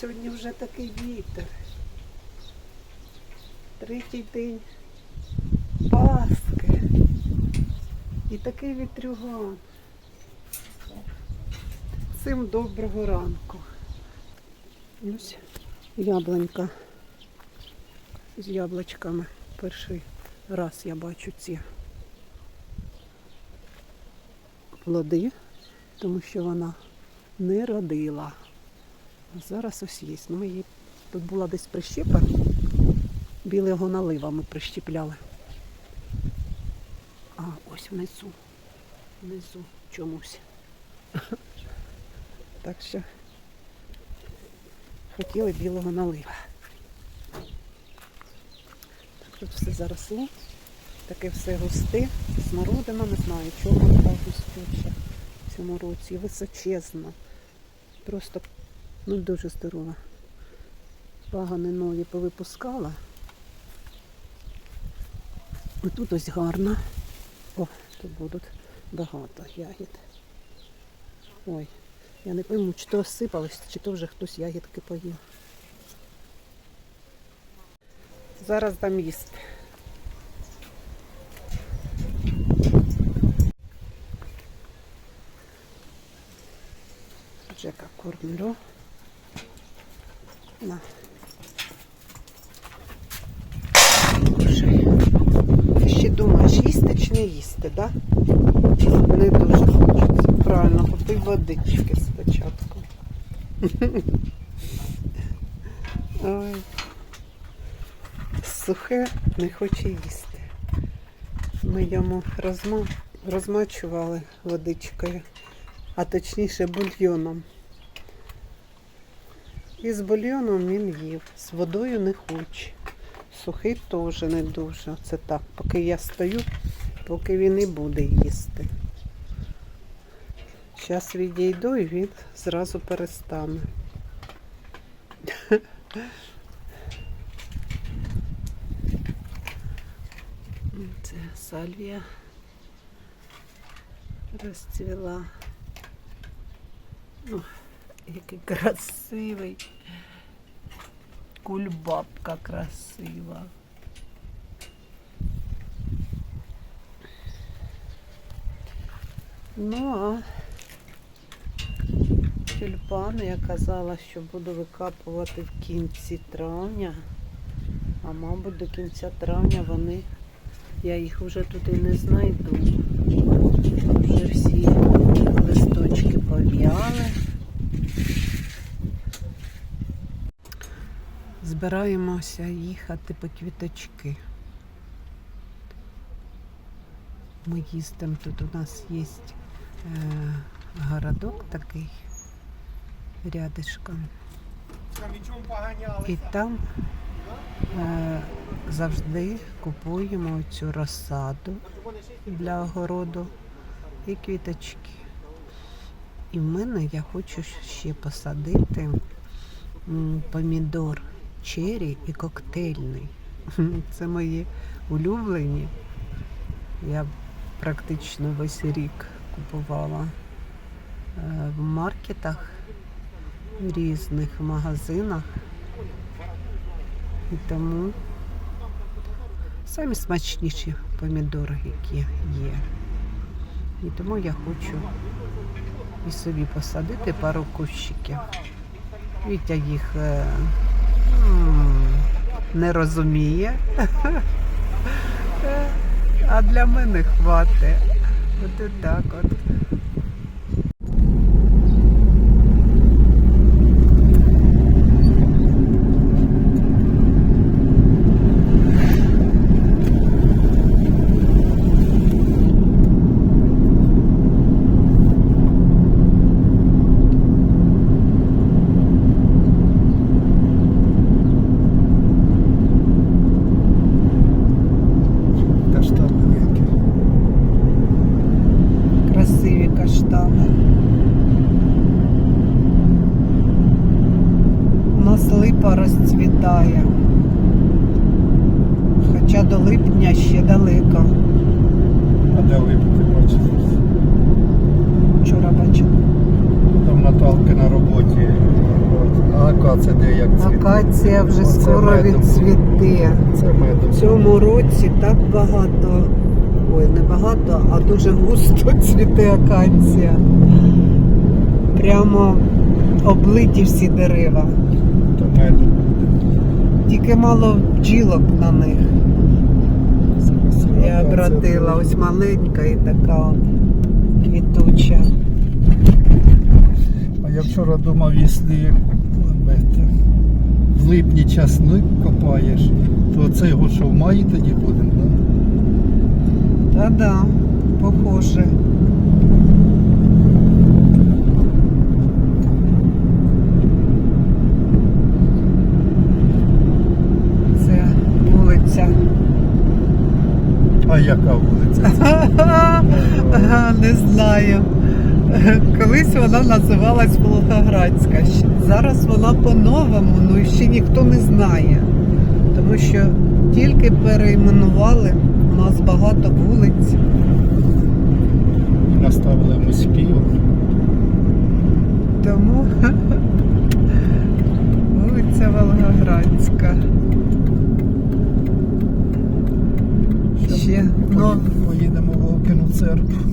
сьогодні вже такий вітер. Третій день Пасхи. І такий вітрюган. Цим доброго ранку. Ось яблунька з яблучками. Перший раз я бачу ці плоди, тому що вона не родила. Зараз ось є. Ну, ми її тут була десь прищепа. Білого налива ми прищепляли. А ось внизу. Внизу чомусь. Так що хотіли білого налива. Так тут все заросло. Таке все густе. Смородина, не знаю, чого така густюча в цьому році. Височезна. Просто ну, дуже здорова. Пагани нові повипускала. Тут ось гарно. О, тут будуть багато ягід. Ой, я не пойму, чи то осипалось, чи то вже хтось ягідки поїв. Зараз дам їсти. Джека кормлю. На. Ти ще думаєш, їсти чи не їсти, да? Не дуже хочеться. Правильно, попий водички спочатку. Ой. Сухе не хоче їсти. Ми йому розма... розмачували водичкою, а точніше бульйоном. І з бульйоном він їв. З водою не хоче. Сухий теж не дуже. Це так. Поки я стою, поки він і буде їсти. Зараз відійду і він зразу перестане. Це сальвія розцвіла. Який красивий. Кульбабка красива. Ну а тюльпани я казала, що буду викапувати в кінці травня. А мабуть до кінця травня вони, я їх вже тут і не знайду. Вже всі листочки пов'яли. Збираємося їхати по квіточки. Ми їздимо, тут у нас є е, городок такий рядишком. І там е, завжди купуємо цю розсаду для огороду і квіточки. І в мене я хочу ще посадити помідор чері і коктейльний. Це мої улюблені. Я практично весь рік купувала е, в маркетах, в різних магазинах. І тому самі смачніші помідори, які є. І тому я хочу і собі посадити пару кущиків. Вітя їх е, не розуміє. А для мене хватить. От і так от. Каштани які. Красиві каштани. У нас липа розцвітає. Хоча до липня ще далеко. А де випити бачите? Вчора бачила. Там Наталки на роботі. От, Ака А це де як цвіте? Акація вже Оце скоро медом. відцвіте. Це медом. В цьому так багато, ой, не багато, а дуже густо цвіте акація. Прямо облиті всі дерева. Тільки мало бджілок на них. Я обратила ось маленька і така квітуча. А я вчора думав, якщо в липні часник копаєш, то це його що в маї тоді будемо, да? Та-да, похоже. Це вулиця. А яка вулиця? Ага, Не знаю. Колись вона називалась Волгоградська. Зараз вона по-новому, ну і ще ніхто не знає. Тому що тільки перейменували, у нас багато вулиць. Наставили муськів. Тому вулиця Волгоградська. Ще ну, Поїдемо в Вовкину церкву.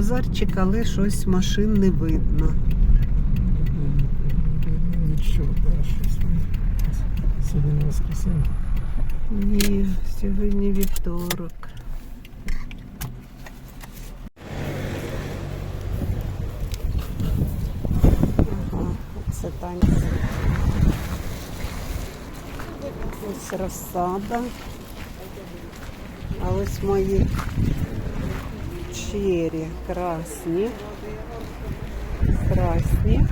Базарчик, але щось машин не видно. Нічого, да, щось. Сьогодні воскресенье. Ні, сьогодні вівторок. Ага, це танці. Ось розсада. А ось мої чері красні. Красні.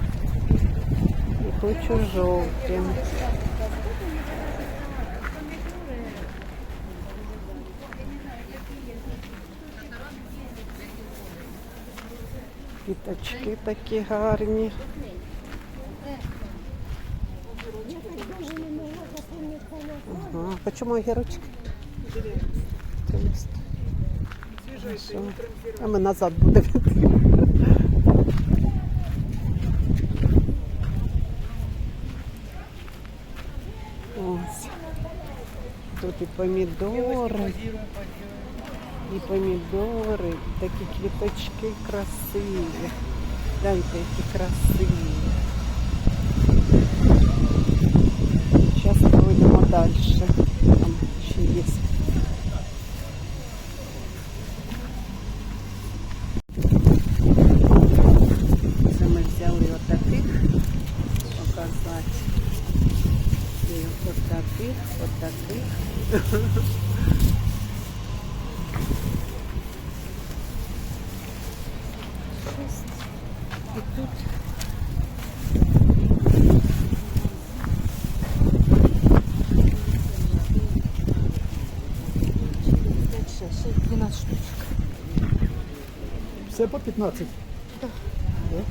І хочу жовті. Квіточки такі гарні. Ага. По чому огірочки? 90. Хорошо. А ми назад будемо. йти. Ось. тут і помідори, і помідори, такі квіточки красиві. Гляньте, які красиві. Зараз пройдемо далі. Там ще є. По 15. Так. Да?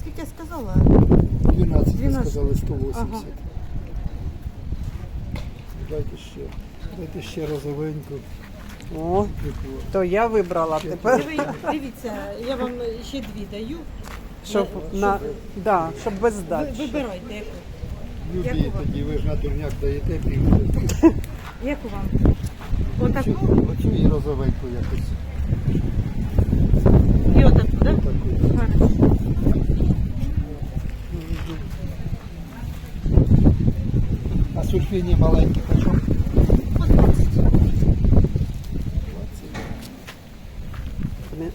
Скільки я сказала? 12, ви 12. сказали 180. Ага. Дайте ще. Дайте ще розовеньку. о, то я вибрала тепер, Диви- Дивіться, я вам ще дві даю. Щоб на да, щоб без Ви, здачі. вибирайте, яку. Любі Яку вам? тоді, ви ж на дурняк даєте пів. Яку вам? Отаку Оцю, оцю і розовеньку якось. і отаку, так? Таку. А сульфіні маленькі 20.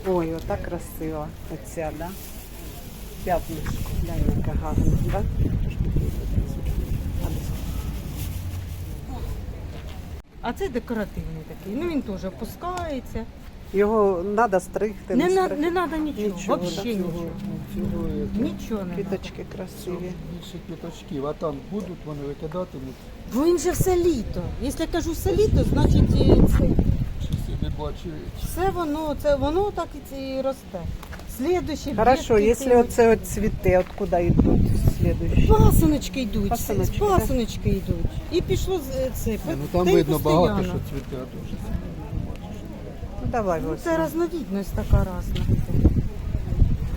Ой, ота красива. Оця, да? П'ятнишко. Глянь, яка гарна, да? А це декоративний такий. Ну він теж опускається. Його треба стригти, Не, не, не треба нічого, Нічого, взагалі нічого. Цього, е, Нічого не треба. Квіточки красиві. більше квіточків, а там будуть вони викидатимуть. Бо він же все літо. Якщо я кажу все літо, значить і це. Чи не бачу. Все воно, це воно так і це і росте. Слідуючі Хорошо, ветки якщо ці- оце от цвіте, откуда йдуть слідуючі? Пасиночки йдуть, Пасиночки, да? йдуть. І пішло з це. Ні, ну там та й видно багато, що цвіте, а дуже Ну, давай Ну, ось. це різновидність така разна.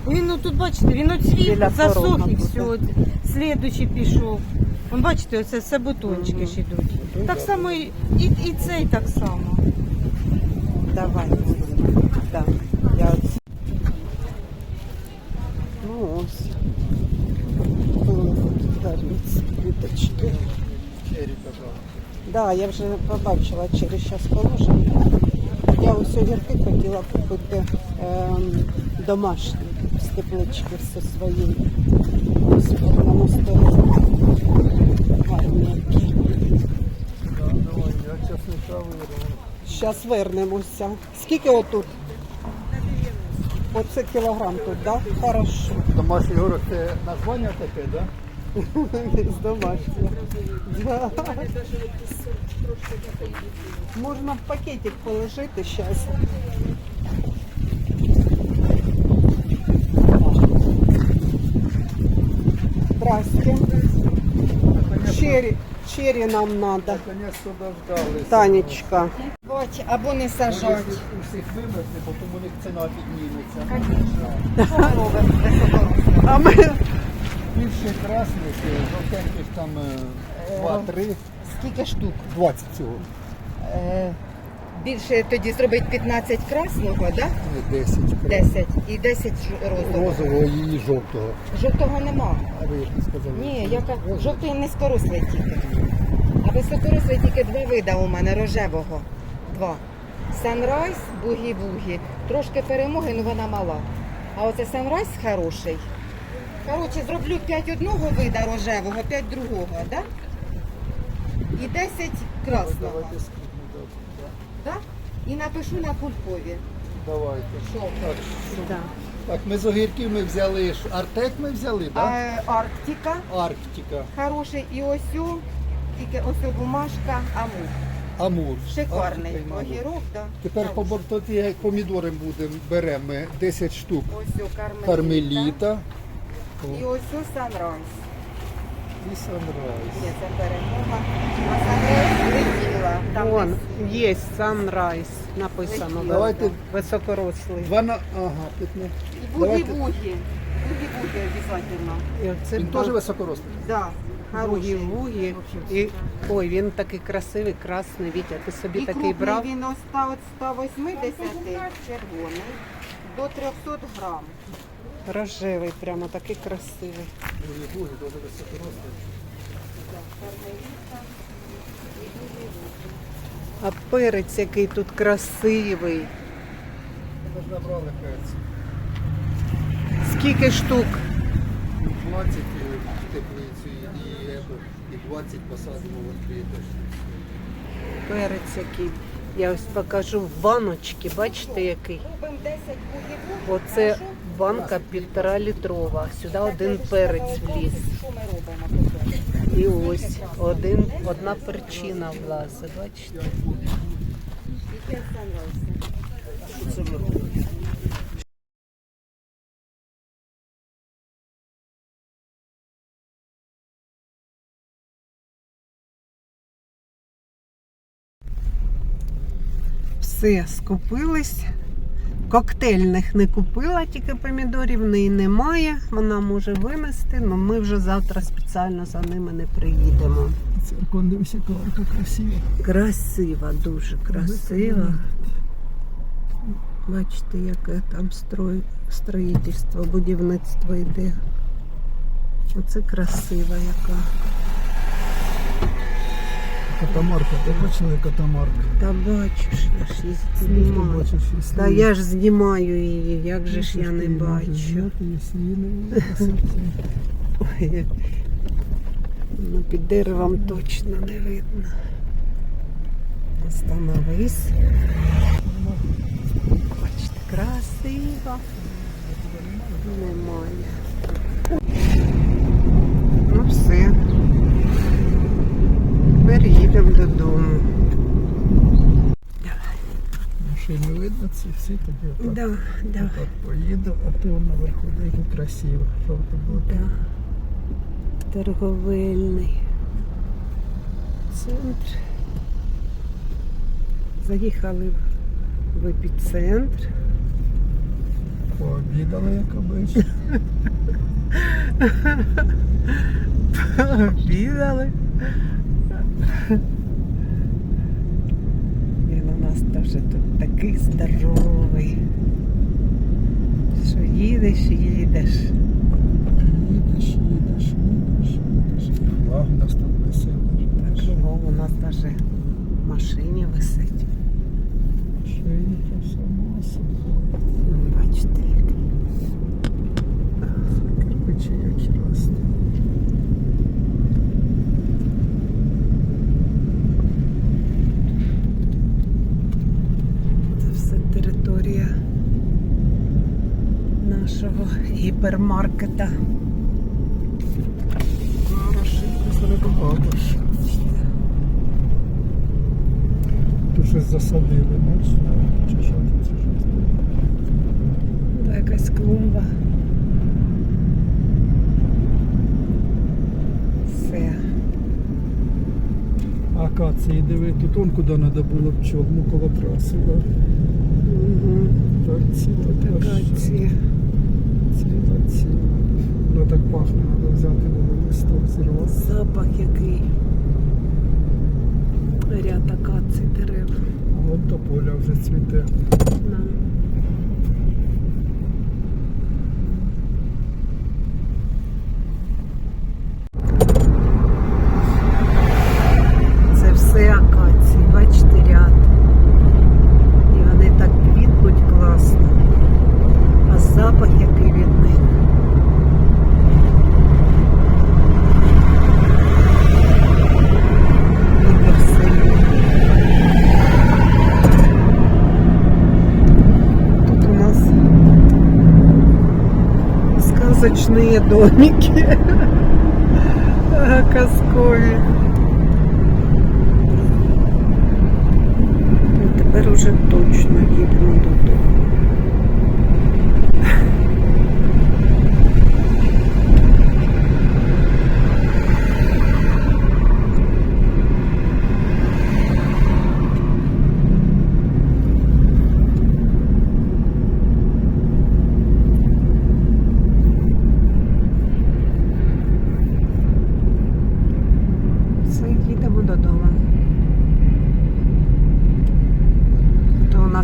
Він ну тут бачите, він оцвів, засох і все. от Слідуючий пішов. Вон бачите, оце все бутончики Мгм. ж йдуть. Ну, Так да. само і, і, і цей так само. Давай. Да. Я от... Ну ось. Гарні ці квіточки. Да, я вже побачила через час положення. Я ось огірки хотіла купити ем, домашні з теплички зі своєї. Зараз вернемося. Скільки отут? Оце кілограм тут, так? Да? Хорошо. Домашній горох це названня таке, да? З домашнього. Да. Можна в пакетик положити зараз. Здрасте. Черри, черри нам надо. Наконец-то дождались. Танечка. Бать, або не Якщо сажать. усіх вивезти, потім у них ціна підніметься. А ми Більше красних, е, жовтеньких там е, 2-3, Скільки штук? 20 цього. Е, більше тоді зробить 15 красного, да? Не 10. 10 і 10 ж- розового. Розового і жовтого. Жовтого нема. А ви ж не сказали. Ні, я ка- жовтий низькорослий тільки. А високорослий тільки два вида у мене рожевого. Два. Санрайз, бугі-бугі. Трошки перемоги, але вона мала. А оце санрайз хороший. Коротше, зроблю 5 одного вида рожевого, 5 другого, да? І 10 красного. Давайте скидну, да. Да? І напишу на кулькові. Давайте. Що? Так, що- да. так, ми з огірків ми взяли Артек ми взяли, так? е, Арктика Арктика, хороший і ось тільки ось бумажка, амур. Амур. Шикарний Арктика і Амур. огірок, да. Тепер по бортоті, помідори будемо, беремо ми 10 штук Ось о кармеліта. І ось о санрайз. І Sunrise. Ні, це перемога. А Sunrise летіла. Там Вон, десь є Sunrise, написано. Давайте- Високорослий. Два на... Ага, п'ятне. І Давайте. бугі-бугі. Бугі-бугі обов'язково. І оце Він теж високорослий. Да, хороший. бугі-вугі. І, ой, він такий красивий, красний, Вітя, ти собі І такий крупний брав? він від 180 червоний до 300 грам. Рожевий, прямо такий красивий. А перець який тут красивий. Ми ж набрали перці. Скільки штук? 20 теплицю і, і, ето, і 20 посадимо в відкрите. Перець який. Я ось покажу в баночці, бачите який? Робимо 10 бугів. Оце банка півтора літрова. Сюди один перець вліз. І ось один, одна перчина влазить, бачите? І 5 Sunrise. Все, скупились. Коктейльних не купила, тільки помідорів в неї немає. Вона може винести, але ми вже завтра спеціально за ними не приїдемо. Церкон, дивися, яка красива. Красива, дуже красива. Бачите, яке там строй, строїтельство, будівництво йде. Оце красива яка. Катамарка, ти бачила катамарка? Та бачиш, я ж її знімаю. бачиш, Та я ж знімаю її, як же ж я не бачу. Ой, Ну, під деревом точно не видно. Остановись. Бачите, красиво. Немає. Ну все. Тепер їдемо додому. Машини видно ці всі, тоді отак, Да, да, отак поїду, а ти вон наверху, де красиво. Жовто було. да. Торговельний центр. Заїхали в епіцентр. Пообідали, як обично. Обідали. Він у нас теж тут такий здоровий. Що їдеш, їдеш. Їдеш, їдеш, їдеш, їдеш. Флаг у нас тут висить. Так Так, у нас навіть в машині висить. Шийка сама собою. Ну, Бачите, як. Кирпичі росте. Це все територія нашого гіпермаркета. Тут щось засадили, бачиш? Чи що тут, чи що? Та якась клумба. Все. Акації, диви, тут он куди треба було пчол, ну коло траси, да? Угу. Так, ці аж Акації. Ціла. Ну так пахне, треба взяти було листок зірвати. Запах який. Ряд акацій дерев. А вон тополя вже цвіте. На. Сказочные домики. Казкові. Ну, тепер уже точно їдемо додому.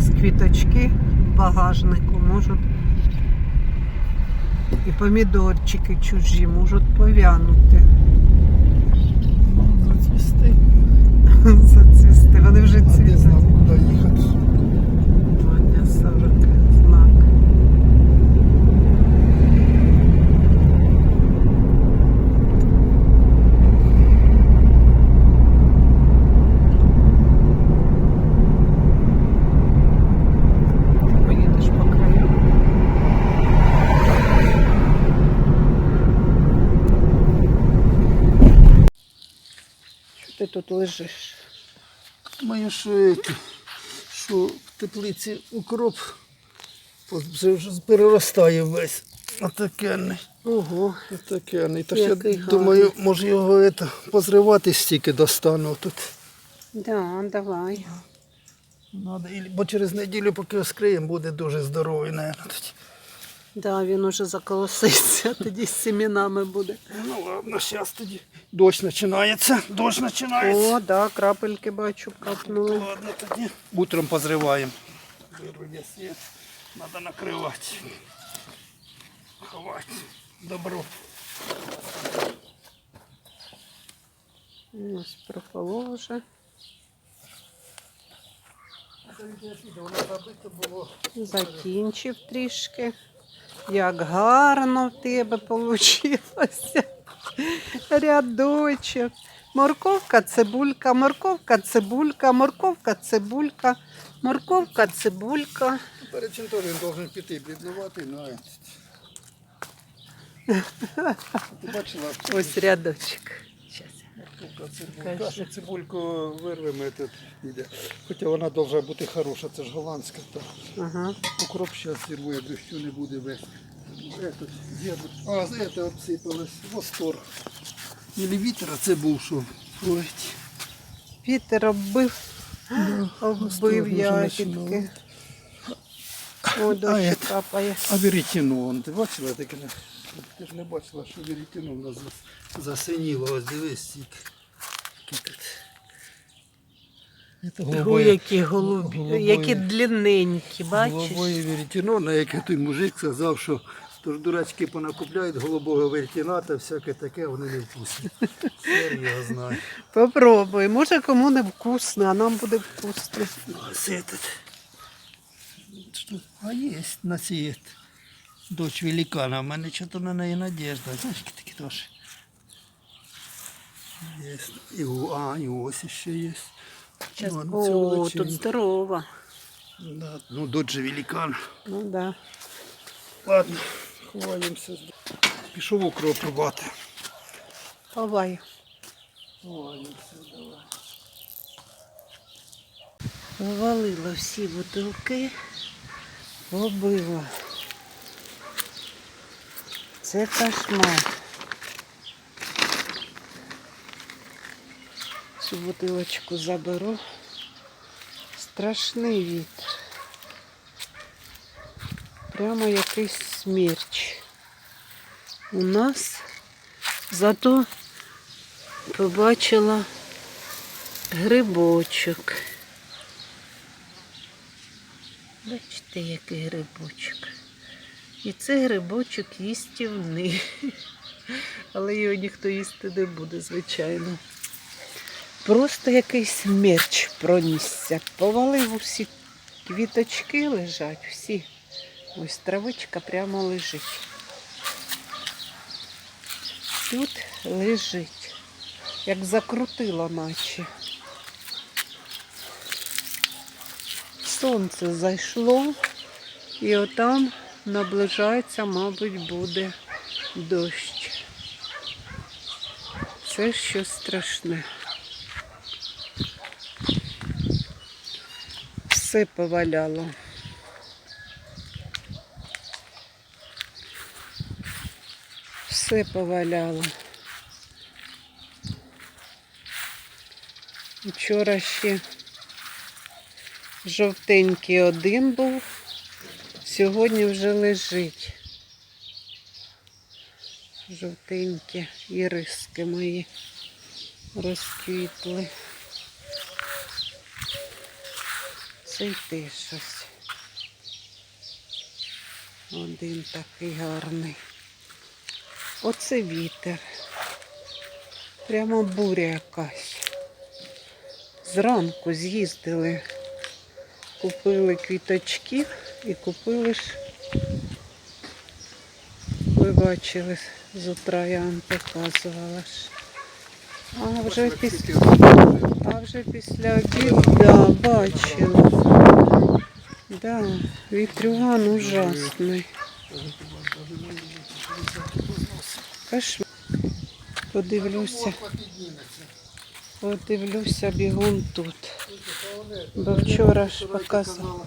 Квіточки в багажнику можуть. І помідорчики чужі можуть повянути. Зацвісти. Зацвісти. Вони вже цвітуть. знав, куди їхати? Ваня 40 знак. Поїдеш по краю. Що ти тут лежиш? Маю що, що в теплиці укроп переростає весь. Отакенний. Ого, Отакенний. Та Який я думаю, гарний. може його это, позривати стільки достану тут. да, давай. Надо, бо через неділю, поки розкриємо, буде дуже здоровий, тоді. Да, він уже заколоситься, тоді з семінами буде. Ну ладно, зараз тоді. Дощ починається. Дощ починається. О, да, крапельки бачу, капнули. Ладно, тоді. Утром позриваємо. Вирве світ. Треба накривати. Ховати. Добро. Ось пропало вже. Закінчив трішки. Як гарно в тебе вийшло. Рядочок. Морковка, цибулька, морковка, цибулька, морковка, цибулька, морковка, цибулька. Перед чим теж він повинен піти бліднувати, ну. бачила? Ось рядочок. Цибулька. Кашу цибульку вирвемо, і тут йде. Хоча вона должна бути хороша, це ж голландська. Так. Ага. Укроп зараз зірву, як дощу не буде весь. Этот, а, з це обсипалось. Восторг. Ілі вітер, а це був що? Ой, Вітер оббив, оббив осторожно вже ягідки. О, дощ капає. А вірітіно, он, ти бачила таке? Ти ж не бачила, що вірітіно в нас зас- засиніло. Ось дивись. Це Ой, які голубі, голубої- які длинненькі, бачиш? голубое вірітіно, на яке той мужик сказав, що то ж дурачки понакупляють голубого віртіна та всяке таке, вони не вкусні. Хер його. Попробуй. Може кому не вкусно, а нам буде вкусно. Ось этот. Что? А есть на свет. Дочь великана, у мене что-то на неї надежда. Знаєш, які такі теж. Есть. І, о- а, і ось ще є. Ну, це О, тут здорово. Да, ну, дочь же великан. Ну да. Ладно, ховаємося. Пішов укроп рубати. Ховай. Ховаємося, давай. Повалила всі бутилки, побила. Це кошмар. Цю бутилочку заберу. Страшний вітер. Прямо якийсь смерч. У нас зато побачила грибочок. Бачите, який грибочок. І це грибочок їстівний. Але його ніхто їсти не буде, звичайно. Просто якийсь смерч пронісся. Повалив усі квіточки лежать, всі. Ось травичка прямо лежить. Тут лежить, як закрутило наче. Сонце зайшло, і отам наближається, мабуть, буде дощ. Це щось страшне. Все поваляло. Все поваляло. Вчора ще жовтенький один був, сьогодні вже лежить. Жовтенькі іриски мої розквітли. Це й теж щось. Один такий гарний. Оце вітер. Прямо буря якась. Зранку з'їздили, купили квіточків і купили ж, ви бачили, з утра я вам показувала ж. А вже після, а вже після обіду, да, бачила. Да, вітрюган ужасний. Кошмар. Подивлюся. Подивлюся бігом тут. Бо вчора ж показувала.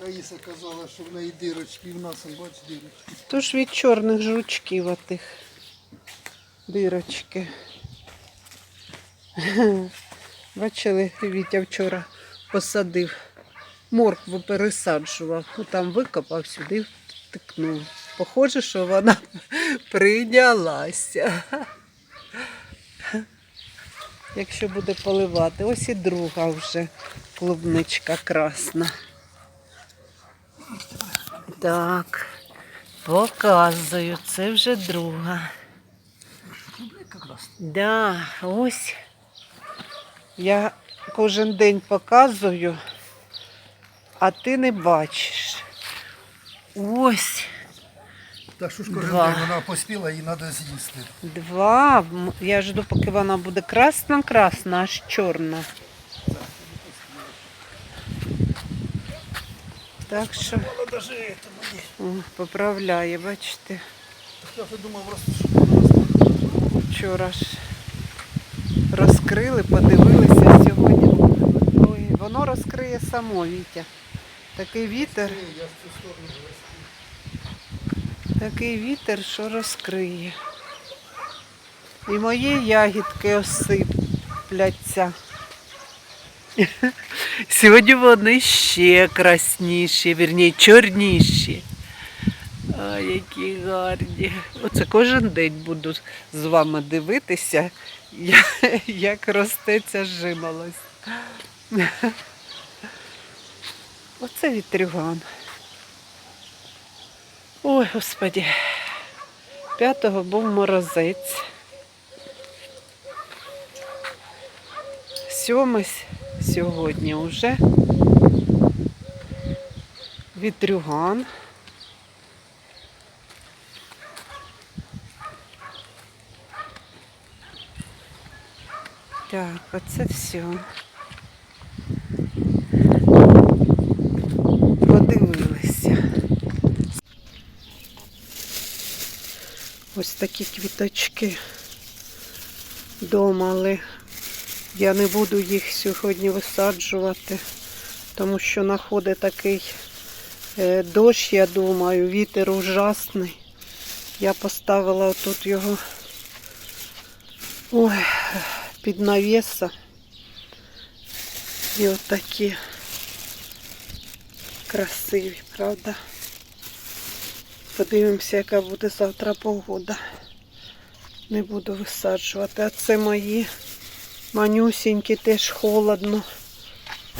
Раїса казала, що в неї дирочки, і в нас, бач, дирочки. Тож від чорних жучків отих дирочки. Бачили, Вітя вчора посадив. Моркву пересаджував. Ну, там викопав, сюди втикнув. Похоже, що вона прийнялася. Якщо буде поливати. Ось і друга вже клубничка красна. Так, показую, це вже друга. Да, ось. Я кожен день показую, а ти не бачиш. Ось Та що ж кожен Два. день вона поспіла, її треба з'їсти. два. Я жду, поки вона буде красна-красна, аж чорна. Так що поправляє, бачите. Я вже думав, Вчора ж розкрили, подивилися сьогодні. Ой, воно розкриє само Вітя. Такий вітер, такий вітер, що розкриє. І мої ягідки осипляться. Сьогодні вони ще красніші, вірні, чорніші. А, які гарні. Оце кожен день буду з вами дивитися, як росте ця жимолость. Оце вітрюган. Ой, господі. П'ятого був морозець. Сьомий сьогодні вже. Вітрюган. Так, оце все. Подивилися. Ось такі квіточки дома, але я не буду їх сьогодні висаджувати, тому що находить такий е, дощ, я думаю, вітер ужасний. Я поставила отут його ой, під навіса. І отакі красиві, правда? Подивимося, яка буде завтра погода. Не буду висаджувати. А це мої манюсінькі, теж холодно.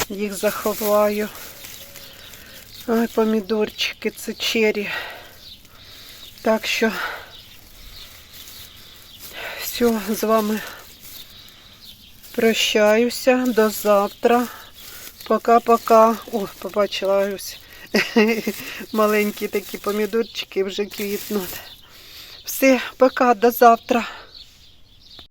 Їх заховаю. Ой, помідорчики, це чері. Так що все, з вами прощаюся. До завтра. Пока-пока. О, побачила ось маленькі такі помідорчики вже квітнуть. Все, пока, до завтра.